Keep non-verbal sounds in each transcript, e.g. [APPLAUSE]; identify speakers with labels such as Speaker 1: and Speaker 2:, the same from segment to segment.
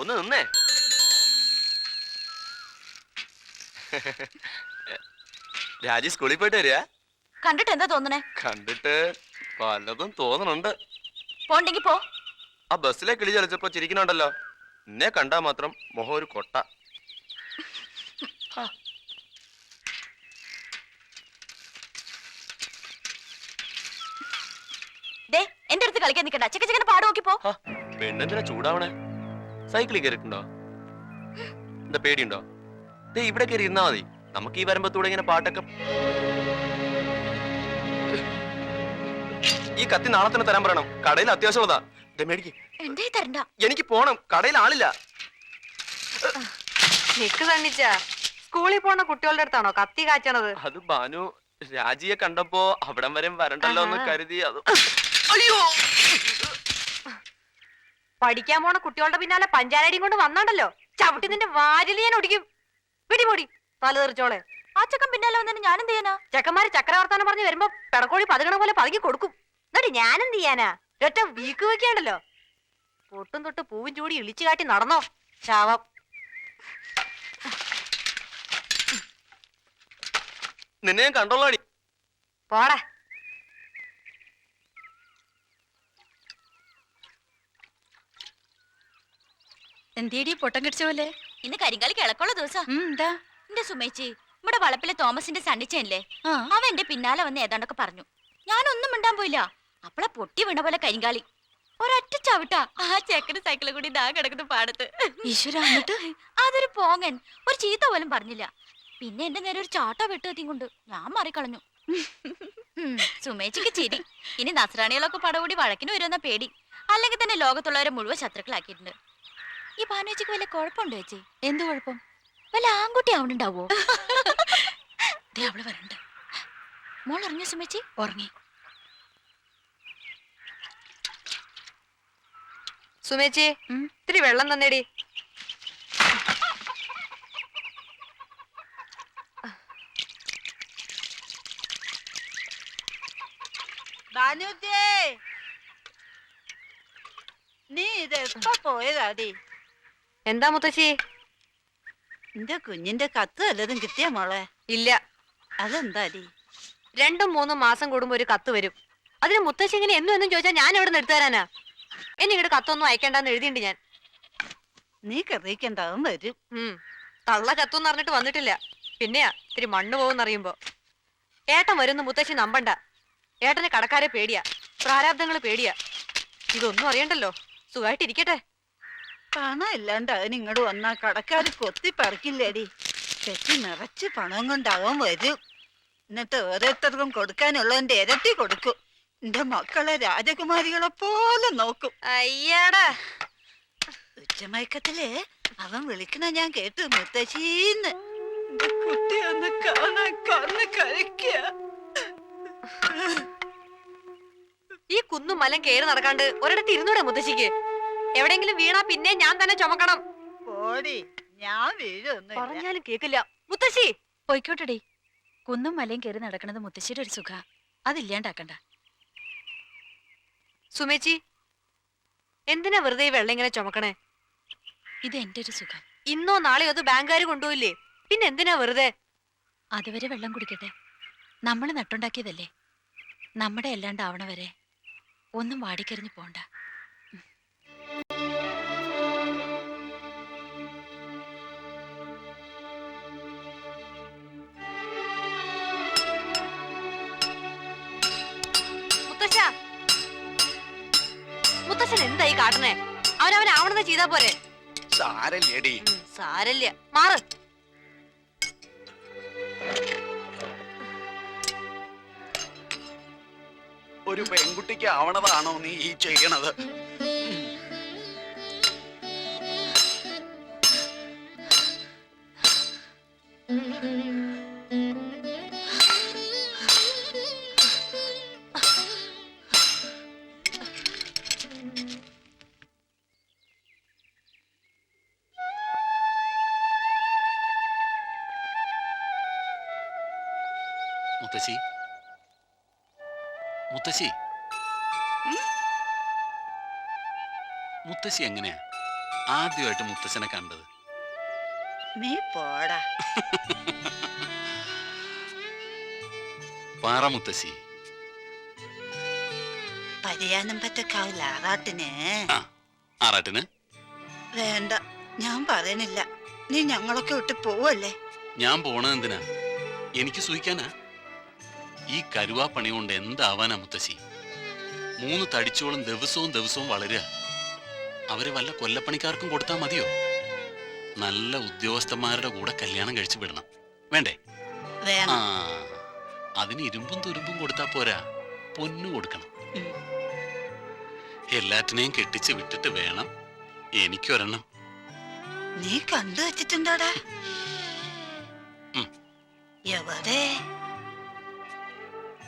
Speaker 1: ഒന്ന് നിന്നേ. രാജി സ്കൂളിൽ പോയിട്ട് വരിക?
Speaker 2: കണ്ടിട്ട് എന്താ തോന്നണേ?
Speaker 1: കണ്ടിട്ട് പലതും തോന്നണുണ്ട്.
Speaker 2: പോണ്ടെങ്കി പോ.
Speaker 1: ആ ബസ്സിലെ കിളി ചലിച്ചപ്പോ ചിരിക്കണുണ്ടല്ലോ. എന്നെ കണ്ടാ മാത്രം മുഖം ഒരു കൊട്ട.
Speaker 2: എന്റെ അടുത്ത് കളിക്കാൻ നിക്കണ്ട. ചിക്കൻ ചിക്കൻ പാട് നോക്കി പോ
Speaker 1: പെണ്ണെന്തിനാ ചൂടാവണേ? സൈക്കിളിൽ കയറിയിട്ടുണ്ടോ? എന്താ പേടിയുണ്ടോ? ദേ ഇവിടെ കയറി ഇരുന്നാ മതി. നമുക്ക് ഈ വരുമ്പത്തൂടെ ഇങ്ങനെ പാട്ടൊക്കെ ഈ കത്തി നാളെ തന്നെ തരാൻ പറയണം. കടയിൽ അത്യാവശ്യമുള്ളതാ ദേ മേടിക്ക്. എനിക്ക് പോണം. കടയിൽ ആളില്ല.
Speaker 3: നിക്ക് സ്കൂളിൽ പോണ കുട്ടികളുടെ അടുത്താണോ കത്തി കാച്ചണത്?
Speaker 1: അത് ബാനു രാജിയെ കണ്ടപ്പോ അവിടം വരെ വരണ്ടല്ലോ എന്ന് കരുതി അത് അയ്യോ.
Speaker 3: പഠിക്കാൻ പോണ കുട്ടികളുടെ പിന്നാലെ പഞ്ചാരടിയും കൊണ്ട് വന്നാണ്ടല്ലോ ചവിട്ടി നിന്റെ വാരിൽ ഞാൻ ഒടിക്കും. പിടിപൊടി തല തെറിച്ചോളെ.
Speaker 2: ആ ചക്കൻ പിന്നാലെ വന്നിട്ട് ഞാൻ എന്ത് ചെയ്യാനാ?
Speaker 3: ചെക്കന്മാര് ചക്രവർത്താനം പറഞ്ഞ് വരുമ്പോ പെടക്കോടി പതുകണ പോലെ പതുക്കി കൊടുക്കും. എന്നിട്ട് ഞാനെന്ത് ചെയ്യാനാ? ഒറ്റ വീക്ക് വെക്കാണ്ടല്ലോ പൊട്ടും തൊട്ട് പൂവും ചൂടി ഇളിച്ചു കാട്ടി നടന്നോ. ശാവം
Speaker 1: നിന്നെ ഞാൻ കണ്ടോളാടി.
Speaker 3: പോടാ.
Speaker 4: എന്തേടി പൊട്ടം കടിച്ച പോലെ?
Speaker 2: ഇന്ന് കരിങ്കാലി കിളക്കുള്ള ദിവസം.
Speaker 4: ഉം, എന്താ?
Speaker 2: എന്റെ സുമേച്ചി ഇവിടെ വളപ്പിലെ തോമസിന്റെ സണ്ണിച്ചല്ലേ
Speaker 4: അവ
Speaker 2: അവൻ എന്റെ പിന്നാലെ വന്ന് ഏതാണ്ടൊക്കെ പറഞ്ഞു. ഞാനൊന്നും മിണ്ടാൻ പോയില്ല. അപ്പളാ പൊട്ടി വീണ പോലെ കരിങ്കാലി. ഒരൊറ്റ ചവിട്ടാ. ആ ചെക്കന് സൈക്കിളിൽ കൂടി ദാ കിടക്കുന്ന പാടത്ത്. അതൊരു പോങ്ങൻ. ഒരു ചീത്ത പോലും പറഞ്ഞില്ല. പിന്നെ എന്റെ നേരെ ഒരു ചാട്ട വെട്ടുകത്തിയും കൊണ്ട് ഞാൻ മാറിക്കളഞ്ഞു. സുമേച്ചിക്ക് ചിരി. ഇനി നസ്രാണികളൊക്കെ പടകൂടി വഴക്കിന് വരുമെന്ന പേടി. അല്ലെങ്കിൽ തന്നെ ലോകത്തുള്ളവരെ മുഴുവൻ ശത്രുക്കളാക്കിയിട്ടുണ്ട്. ഈ ഭാനുവച്ചിക്ക് വല്ല കുഴപ്പമുണ്ടോ ചേച്ചി?
Speaker 4: എന്ത് കുഴപ്പം?
Speaker 2: വല്ല ആൺകുട്ടി ആവണുണ്ടാവോ
Speaker 4: ദേ അവൾ വരണ്ട.
Speaker 2: മോൾ ഇറങ്ങിയ സുമേച്ചി?
Speaker 4: ഉറങ്ങി.
Speaker 3: സുമേച്ചി. ഇത്തിരി വെള്ളം തന്നേടി.
Speaker 5: നീ ഇത് എപ്പോ പോയതാടി?
Speaker 3: എന്താ മുത്തശ്ശി?
Speaker 5: നിന്റെ കുഞ്ഞിന്റെ കത്ത് വല്ലതും കിട്ടിയ മോളെ?
Speaker 3: ഇല്ല.
Speaker 5: അതെന്താടി
Speaker 3: രണ്ടും മൂന്നും മാസം കൂടുമ്പോ ഒരു കത്ത് വരും. അതിന് മുത്തശ്ശി ഇങ്ങനെ എന്നും എന്നും ചോദിച്ചാൽ ഞാൻ എവിടെ നിന്ന് എടുത്തു തരാനാ? എന്നെ ഇങ്ങോട്ട് കത്തൊന്നും അയക്കണ്ടെന്ന് എഴുതിയിട്ടുണ്ട് ഞാൻ.
Speaker 5: നീ കറിയിക്കണ്ടാവും വരും.
Speaker 3: ഉം. തള്ള ചത്തുന്ന് പറഞ്ഞിട്ട് വന്നിട്ടില്ല. പിന്നെയാ ഇത്തിരി മണ്ണ് പോകുന്നറിയുമ്പോ ഏട്ടൻ വരുന്ന മുത്തശ്ശി നമ്പണ്ട. ഏട്ടന് കടക്കാരെ പേടിയാ. പ്രാരാബ്ദങ്ങൾ പേടിയാ. ഇതൊന്നും അറിയണ്ടല്ലോ. സുഖമായിട്ടിരിക്കട്ടെ
Speaker 5: പണം ഇല്ലാണ്ട് അവൻ ഇങ്ങോട്ട് വന്നാ കടക്കാര് കൊത്തി പറിക്കില്ലേടി. കെട്ടി നിറച്ച് പണം കൊണ്ടാവും വരും. എന്നിട്ട് ഓരോരുത്തർക്കും കൊടുക്കാനുള്ളതിന്റെ ഇരട്ടി കൊടുക്കും. എന്റെ മക്കളെ രാജകുമാരികളെ പോലെ നോക്കും.
Speaker 3: അയ്യാടാ.
Speaker 5: ഉച്ചമയക്കത്തിൽ അവൻ വിളിക്കണ ഞാൻ കേട്ടു മുത്തശ്ശീന്ന്. എന്റെ കുട്ടി ഒന്ന് കാണാൻ കണ്ണ് കഴിക്കുക
Speaker 3: ഈ കുന്നും മലം കേറി നടക്കാണ്ട് ഒരിടത്ത് ഇരുന്നൂടെ മുത്തശ്ശിക്ക്? എവിടെയെങ്കിലും വീണാ പിന്നെ ഞാൻ തന്നെ ചുമക്കണം.
Speaker 5: പോടി ഞാൻ വീഴൊന്നും
Speaker 3: പറഞ്ഞാലും കേക്കില്ല. മുത്തശ്ശി!
Speaker 4: പൊയ്ക്കോട്ടെ കുന്നും മലയും കയറി നടക്കണത് മുത്തശ്ശിയുടെ ഒരു സുഖ. അതില്ലാണ്ടാക്കണ്ട.
Speaker 3: സുമേച്ചി എന്തിനാ വെറുതെ ഈ വെള്ളം ഇങ്ങനെ ചുമക്കണേ?
Speaker 4: ഇത് എന്റെ ഒരു സുഖം.
Speaker 3: ഇന്നോ നാളെയോ അത് ബാങ്കുകാർ കൊണ്ടുപോയില്ലേ? പിന്നെ എന്തിനാ വെറുതെ?
Speaker 4: അതുവരെ വെള്ളം കുടിക്കട്ടെ. നമ്മൾ നട്ടുണ്ടാക്കിയതല്ലേ? നമ്മുടെ അല്ലാണ്ടാവണ വരെ ഒന്നും വാടിക്കരിഞ്ഞു പോണ്ട.
Speaker 3: മുത്തശ്ശൻ കാട്ടുന്നേ. അവൻ അവൻ ആവണത് ചെയ്താ പോരെ.
Speaker 6: സാരല്ലേടി.
Speaker 3: സാരല്ല മാറ്.
Speaker 6: ഒരു പെൺകുട്ടിക്ക് ആവണതാണോ നീ ഈ ചെയ്യണത്? മുത്തശ്ശി. മുത്തശ്ശി എങ്ങനെയാ? ആദ്യമായിട്ട് മുത്തശ്ശനെ കണ്ടത്.
Speaker 5: നീ പോടാ.
Speaker 6: പാറ മുത്തശ്ശി.
Speaker 5: പരിയാനം പറ്റക്കാവില്ല ആറാട്ടിന്.
Speaker 6: ആ ആറാട്ടിന്?
Speaker 5: വേണ്ട ഞാൻ പറയണില്ല. നീ ഞങ്ങളൊക്കെ വിട്ട് പോവല്ലേ?
Speaker 6: ഞാൻ പോണത് എന്തിനാ? എനിക്ക് സൂഹിക്കാനാ ഈ കരുവാ പണി കൊണ്ട് എന്താവാനാ മുത്തശ്ശി? മൂന്ന് തടിച്ചോളം ദിവസവും ദിവസവും വളരുക. അവർ വല്ല കൊല്ലപ്പണിക്കാർക്കും കൊടുത്താൽ മതിയോ? നല്ല ഉദ്യോഗസ്ഥന്മാരുടെ കൂടെ കല്യാണം കഴിച്ചു വിടണം. വേണ്ടേ? ആ അതിന് ഇരുമ്പും തുരുമ്പും കൊടുത്താ പോരാ. പൊന്നു കൊടുക്കണം. എല്ലാറ്റിനെയും കെട്ടിച്ച് വിട്ടിട്ട് വേണം എനിക്കൊരെണ്ണം.
Speaker 5: നീ കണ്ടു വെച്ചിട്ടുണ്ടോടാ. എവിടെ?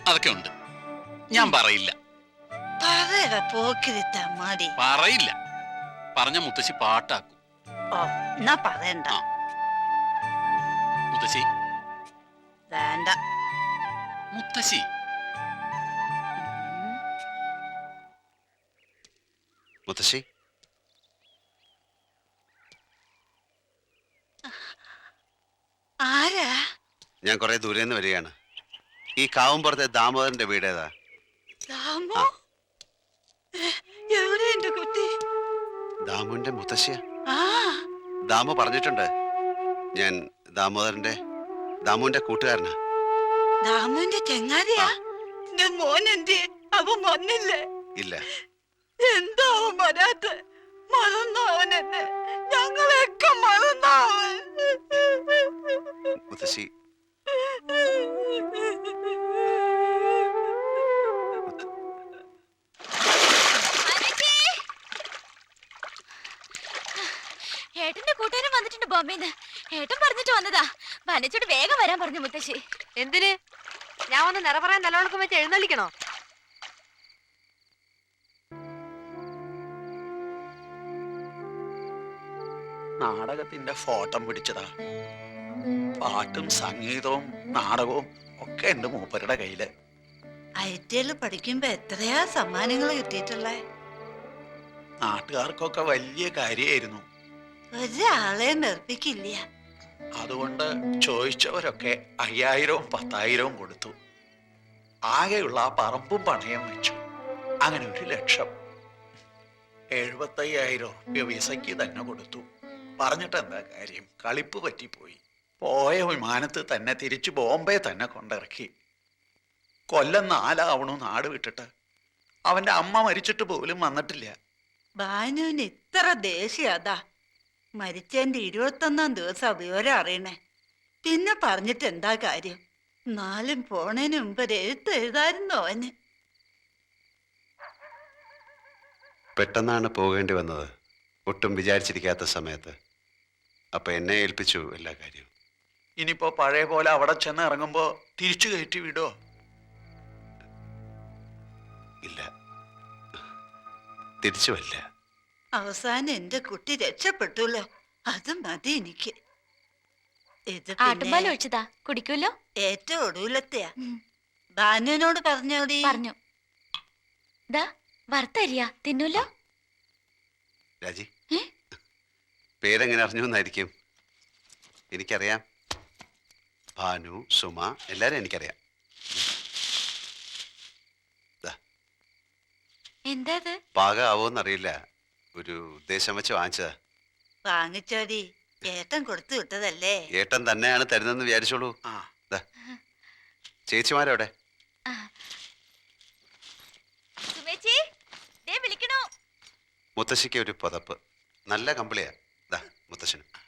Speaker 6: അതൊക്കെ ഉണ്ട്. ഞാൻ പറയില്ല.
Speaker 5: പറയട പോക്കിരിത്ത മതി
Speaker 6: പറയില്ല. പറഞ്ഞ മുത്തശ്ശി പാട്ടാക്കും.
Speaker 5: ഓ എന്നാ പറയണ്ട.
Speaker 6: ആ. മുത്തശ്ശി.
Speaker 5: വേണ്ട.
Speaker 6: മുത്തശ്ശി.
Speaker 7: മുത്തശ്ശി.
Speaker 5: ആരാ?
Speaker 7: ഞാൻ കുറെ ദൂരെ നിന്ന് വരികയാണ്. ഈ കാവുംപുറത്തെ ദാമോദരന്റെ വീടേതാ
Speaker 5: ദാമോ? എവിടെ എന്റെ കുട്ടി?
Speaker 7: ദാമുവിന്റെ മുത്തശ്ശിയ.
Speaker 5: ആ.
Speaker 7: ദാമു പറഞ്ഞിട്ടുണ്ട്. ഞാൻ ദാമോദരന്റെ ദാമുവിന്റെ കൂട്ടുകാരനാ.
Speaker 5: ദാമുവിന്റെ ചെങ്ങാതിയാ? എന്റെ മോൻ എന്ത് അവൻ വന്നില്ലേ?
Speaker 7: ഇല്ല.
Speaker 5: എന്താ അവൻ വരാത്ത? മറന്നവൻ എന്നെ? ഞങ്ങളെയൊക്കെ മറന്നവൻ
Speaker 7: മുത്തശ്ശി
Speaker 2: ഏട്ടന്റെ കൂട്ടുകാരൻ വന്നിട്ടുണ്ട് ബോംബെന്ന് പറഞ്ഞിട്ട് വന്നതാ. വനച്ചോട് വേഗം വരാൻ പറഞ്ഞു മുത്തശ്ശി.
Speaker 3: എന്തിന്? ഞാൻ ഒന്ന് നിറ പറയാൻ നിലവിളക്കം വെച്ച് എഴുന്നള്ളിക്കണോ?
Speaker 6: നാടകത്തിന്റെ ഫോട്ടം പിടിച്ചതാ. പാട്ടും സംഗീതവും നാടകവും ഒക്കെ ഉണ്ട് മൂപ്പരുടെ കയ്യിൽ.
Speaker 5: ഐ പഠിക്കുമ്പോ എത്രയാ സമ്മാനങ്ങൾ കിട്ടിയിട്ടുള്ളേ?
Speaker 6: നാട്ടുകാർക്കൊക്കെ വലിയ കാര്യമായിരുന്നു
Speaker 5: ഒരാളെ വെറുപ്പിക്കില്ല
Speaker 6: അതുകൊണ്ട് ചോദിച്ചവരൊക്കെ അയ്യായിരവും പത്തായിരവും കൊടുത്തു. ആകെയുള്ള ആ പറമ്പും പണയം വെച്ചു. അങ്ങനെ ഒരു ലക്ഷം. എഴുപത്തയ്യായിരം റുപ്യ വിസയ്ക്ക് തന്നെ കൊടുത്തു. പറഞ്ഞിട്ട് എന്താ കാര്യം? കളിപ്പ് പറ്റിപ്പോയി. പോയ വിമാനത്ത് തന്നെ തിരിച്ച് ബോംബെ തന്നെ കൊണ്ടിറക്കി. കൊല്ലം നാലാവണു നാട് വിട്ടിട്ട്. അവന്റെ അമ്മ മരിച്ചിട്ട് പോലും വന്നിട്ടില്ല.
Speaker 5: ബാനുവിന് ഇത്ര ദേഷ്യ അതാ. മരിച്ചതിന്റെ ഇരുപത്തൊന്നാം ദിവസം വിവരം അറിയണേ. പിന്നെ പറഞ്ഞിട്ട് എന്താ കാര്യം? നാലും പോണേന് മുമ്പ് എഴുത്ത് എഴുതായിരുന്നു അവന്.
Speaker 7: പെട്ടെന്നാണ് പോകേണ്ടി വന്നത്. ഒട്ടും വിചാരിച്ചിരിക്കാത്ത സമയത്ത്. അപ്പൊ എന്നെ ഏൽപ്പിച്ചു എല്ലാ കാര്യവും.
Speaker 6: ഇനിയിപ്പോ പഴയ പോലെ അവിടെ ചെന്ന് ഇറങ്ങുമ്പോ തിരിച്ചു കയറ്റി വിടോ.
Speaker 7: ഇല്ല. തിരിച്ചു വരില്ല.
Speaker 5: അവസാനം എന്റെ കുട്ടി രക്ഷപ്പെട്ടുല്ലോ. അത് മതി എനിക്ക്. ഇത്
Speaker 2: ആട്ടുമ്പാൽ
Speaker 5: പിന്നെ
Speaker 2: ഒഴിച്ചതാ. കുടിക്കൂല്ലോ
Speaker 5: ഏറ്റവും ഒടുവിലത്തെയാ
Speaker 2: ഉം.
Speaker 5: ബാനുവിനോട് പറഞ്ഞോടി
Speaker 2: പറഞ്ഞു. ദാ വറുത്തരിയാ. തിന്നൂല്ലോ
Speaker 7: രാജി.
Speaker 2: ഏ?
Speaker 7: പേരെങ്ങനെ അറിഞ്ഞു എന്നായിരിക്കും എനിക്കറിയാം. ഭാനു സുമ എല്ലാരും എനിക്കറിയാം.
Speaker 2: എന്താ പാകാവോന്നറിയില്ല.
Speaker 7: പാകമാവോന്നറിയില്ല ഒരു ഉദ്ദേശം വെച്ച് വാങ്ങിച്ചതാ.
Speaker 5: വാങ്ങിച്ചോടി. ഏട്ടൻ കൊടുത്തു വിട്ടതല്ലേ?
Speaker 7: ഏട്ടൻ തന്നെയാണ് തരുന്നെന്ന് വിചാരിച്ചോളൂ.
Speaker 6: ആ.
Speaker 7: ചേച്ചിമാരെവിടെ?
Speaker 2: സുമേച്ചി ദേ വിളിക്കണോ.
Speaker 7: മുത്തശ്ശിക്ക് ഒരു പുതപ്പ്. നല്ല കമ്പിളിയാ. ദാ മുത്തശ്ശനും.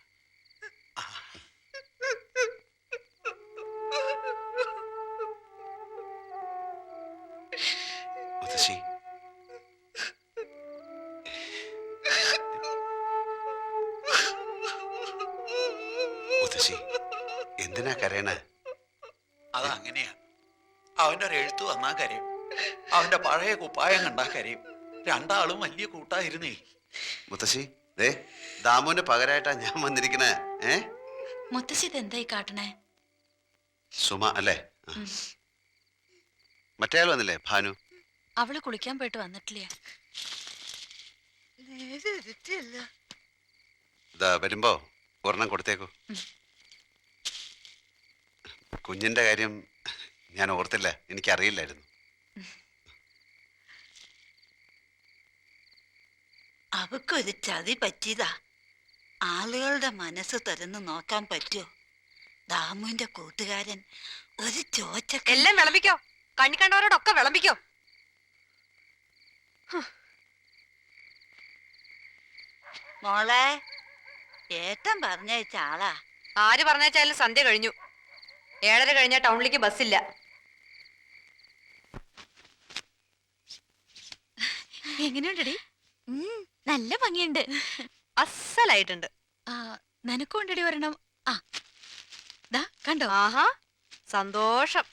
Speaker 7: എന്തിനാ കരയണേ?
Speaker 6: അങ്ങനെയാ. അവന്റെ ഒരു എഴുത്ത് വന്നാ കരയും. അവന്റെ പഴയ കുപ്പായം കണ്ടാ കരയും. രണ്ടാളും വലിയ കൂട്ടായിരുന്നേ.
Speaker 7: മുത്തശ്ശി ദേ ദാമുവിന് പകരായിട്ടാ ഞാൻ വന്നിരിക്കണേ. ഏ?
Speaker 4: മുത്തശ്ശി ഇതെന്തായി കാട്ടണേ?
Speaker 7: സുമ അല്ലേ? മറ്റേ വന്നില്ലേ ഭാനു?
Speaker 4: അവൾ കുളിക്കാൻ പോയിട്ട് വന്നിട്ടില്ല?
Speaker 7: ഇതാ വരുമ്പോ ഒരെണ്ണം കൊടുത്തേക്കൂ. കുഞ്ഞിന്റെ കാര്യം ഞാൻ ഓർത്തില്ല. എനിക്കറിയില്ലായിരുന്നു.
Speaker 5: അവക്കൊരു ചതി പറ്റിയതാ. ആളുകളുടെ മനസ്സ് തുറന്ന് നോക്കാൻ പറ്റുമോ ദാമുവിന്റെ കൂട്ടുകാരൻ ഒരു ചോച്ച
Speaker 3: എല്ലാം വിളമ്പിക്കോ. കണ്ണി കണ്ടവരോടൊക്കെ വിളമ്പിക്കോ.
Speaker 5: മോളെ ഏട്ടൻ പറഞ്ഞയച്ച ആളാ.
Speaker 3: ആര് പറഞ്ഞാലും സന്ധ്യ കഴിഞ്ഞു. ഏഴര കഴിഞ്ഞാൽ ടൗണിലേക്ക് ബസ്സില്ല.
Speaker 4: എങ്ങനെയുണ്ടടി?
Speaker 2: നല്ല ഭംഗിയുണ്ട്.
Speaker 3: അസലായിട്ടുണ്ട്.
Speaker 4: നിനക്കും ഉണ്ടടി ഒരെണ്ണം. ആ ദാ കണ്ടോ?
Speaker 3: ആഹാ സന്തോഷം.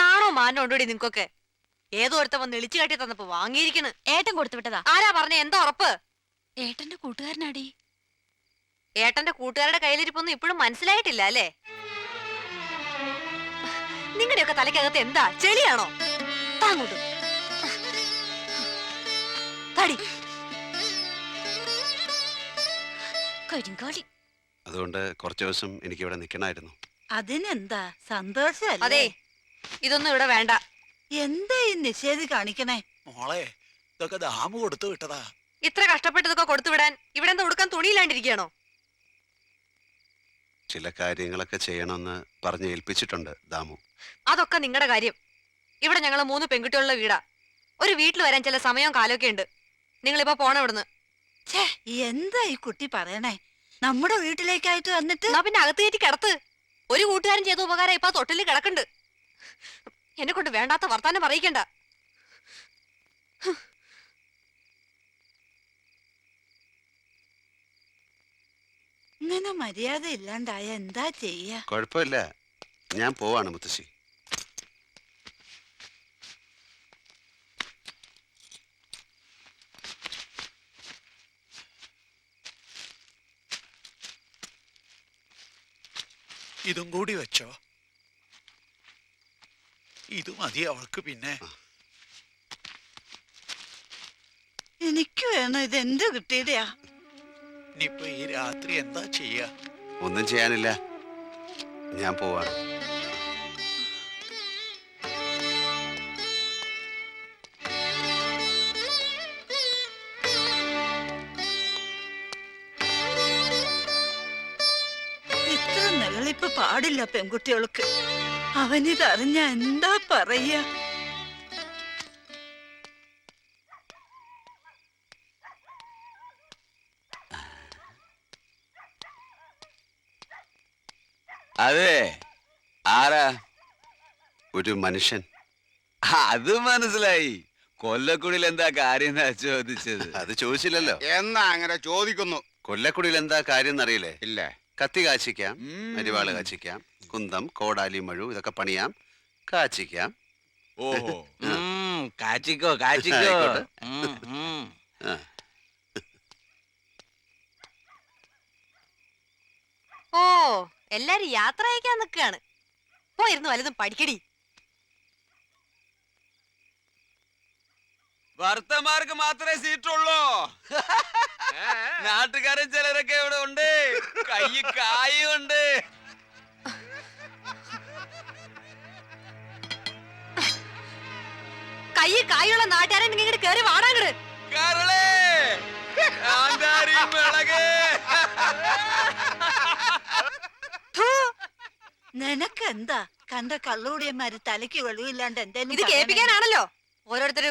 Speaker 3: നാണോ മാനോ ഉണ്ടോടി നിങ്ങക്കൊക്കെ ഏതോ ഒരുത്ത വന്ന് ഇളിച്ചു കാട്ടി തന്നപ്പോ വാങ്ങിയിരിക്കണ്.
Speaker 2: ഏട്ടൻ കൊടുത്തു വിട്ടതാ.
Speaker 3: ആരാ പറഞ്ഞ? എന്താ ഉറപ്പ്?
Speaker 4: ഏട്ടന്റെ കൂട്ടുകാരനാടി.
Speaker 3: ഏട്ടന്റെ കൂട്ടുകാരുടെ കയ്യിലിരിപ്പൊന്നും ഇപ്പോഴും മനസ്സിലായിട്ടില്ല അല്ലേ? നിങ്ങളുടെയൊക്കെ തലയ്ക്കകത്ത് എന്താ? ചെളിയാണോ? താങ്ങോട്ട് തടി
Speaker 2: കരിങ്കാളി.
Speaker 7: അതുകൊണ്ട് കുറച്ച് ദിവസം എനിക്ക് ഇവിടെ നിൽക്കണമായിരുന്നു.
Speaker 5: അതിനെന്താ? സന്തോഷം
Speaker 3: അതെ. ഇതൊന്നും ഇവിടെ വേണ്ട.
Speaker 5: എന്താ ഈ നിഷേധി കാണിക്കണേ?
Speaker 8: മോളെ ഇതൊക്കെ ദാമു കൊടുത്തു വിട്ടതാ.
Speaker 3: ഇത്ര കഷ്ടപ്പെട്ടതൊക്കെ കൊടുത്തു വിടാൻ ഇവിടെ എന്താ ഉടുക്കാൻ തുണിയില്ലാണ്ടിരിക്കുകയാണോ?
Speaker 7: ചില കാര്യങ്ങളൊക്കെ ചെയ്യണമെന്ന് പറഞ്ഞ് ഏൽപ്പിച്ചിട്ടുണ്ട് ദാമു.
Speaker 3: അതൊക്കെ നിങ്ങളുടെ കാര്യം. ഇവിടെ ഞങ്ങൾ മൂന്ന് പെൺകുട്ടികളുടെ വീടാ. ഒരു വീട്ടിൽ വരാൻ ചില സമയവും കാലമൊക്കെ ഉണ്ട്. നിങ്ങളിപ്പോ പോണം ഇവിടുന്ന്.
Speaker 5: ഛേ എന്താ ഈ കുട്ടി പറയണേ? നമ്മുടെ വീട്ടിലേക്കായിട്ട് വന്നിട്ട്
Speaker 3: എന്നാ പിന്നെ അകത്ത് കയറ്റി കിടത്ത്. ഒരു കൂട്ടുകാരൻ ചെയ്ത ഉപകാരം ഇപ്പൊ തൊട്ടിൽ കിടക്കുന്നുണ്ട്. എന്നെ കൊണ്ട് വേണ്ടാത്ത വർത്താനം പറയിക്കണ്ട.
Speaker 5: ഇങ്ങനെ മര്യാദ ഇല്ലാണ്ടായ എന്താ ചെയ്യ?
Speaker 7: കുഴപ്പമില്ല. ഞാൻ പോവാണ് മുത്തശ്ശി.
Speaker 8: ഇതും കൂടി വെച്ചോ. ഇത് മതി അവൾക്ക് പിന്നെ.
Speaker 5: എനിക്ക് വേണം ഇത് എന്ത് കിട്ടിയതെയാ?
Speaker 8: ഇനിയിപ്പൊ ഈ രാത്രി എന്താ ചെയ്യാ?
Speaker 7: ഒന്നും ചെയ്യാനില്ല. ഞാൻ പോവാണ്
Speaker 5: ഇത്ര നികളിപ്പ് പാടില്ല പെൺകുട്ടികൾക്ക്. അവനിതറിഞ്ഞ എന്താ പറയാ?
Speaker 9: അതെ. ആരാ?
Speaker 7: ഒരു മനുഷ്യൻ.
Speaker 9: അത് മനസ്സിലായി. കൊല്ലക്കുടിയിൽ എന്താ കാര്യം എന്നാ ചോദിച്ചത്? [LAUGHS]
Speaker 7: അത് ചോദിച്ചില്ലല്ലോ.
Speaker 10: എന്നാ അങ്ങനെ ചോദിക്കുന്നു.
Speaker 7: കൊല്ലക്കുടിയിൽ എന്താ കാര്യം എന്നറിയില്ലേ?
Speaker 10: ഇല്ല.
Speaker 7: കത്തി കാച്ചിക്കാം. അരിവാൾ കാച്ചിക്കാം കുന്തം കോടാലി മഴു ഇതൊക്കെ പണിയാം കാച്ചിക്കാം.
Speaker 9: ഓഹോ. [LAUGHS] കാച്ചിക്കോ കാച്ചിക്കോ. [LAUGHS]
Speaker 3: ഓ എല്ലാരും യാത്ര അയക്കാൻ നിൽക്കുകയാണ് പോയിരുന്നു വലുതും പഠിക്കടി.
Speaker 9: ഭർത്തമാർക്ക് മാത്രമേ സീറ്റുള്ളൂ. [LAUGHS] നാട്ടുകാരൻ ചിലരൊക്കെ ഇവിടെ ഉണ്ട്. കൈ കായുണ്ട്
Speaker 3: കൈ കായുള്ള നാട്ടുകാരൻ നിങ്ങൾ ഇങ്ങോട്ട് കയറി വാടാങ്ങട്
Speaker 9: കേരളേ ആന്താരി മിളക്
Speaker 5: നിനക്കെന്താ? കണ്ട കള്ളുകൂടിയന്മാര് തലയ്ക്ക് വെളിവില്ലാണ്ട്
Speaker 3: ഇത്
Speaker 5: എന്തേലും
Speaker 3: കേൾപ്പിക്കാനാണല്ലോ. ഓരോരുത്തര്